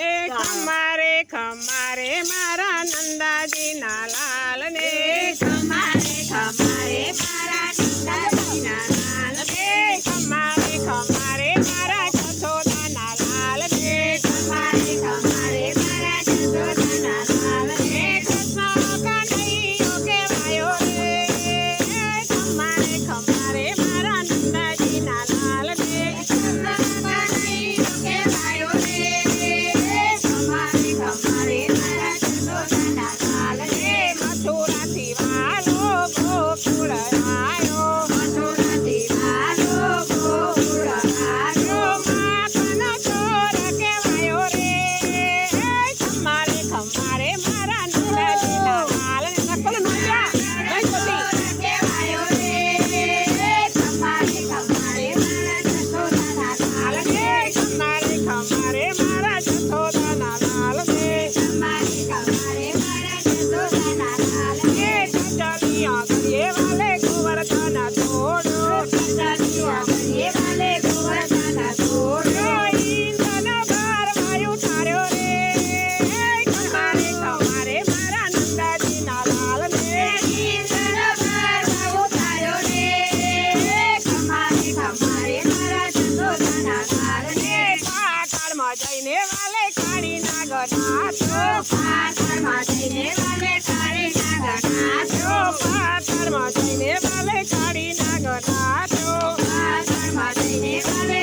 એ ખમારે ખમારે મારા નંદાજી ના લાલ ને ખમારે ખમારે મારા Hello, દેવાલે કાળી નાગનાથ. પાથરમાં જઈને વાલે કાળી નાગનાથ. પાથરમાં જઈને વાલે કાળી નાગનાથ. પાથરમાં જઈને વાલે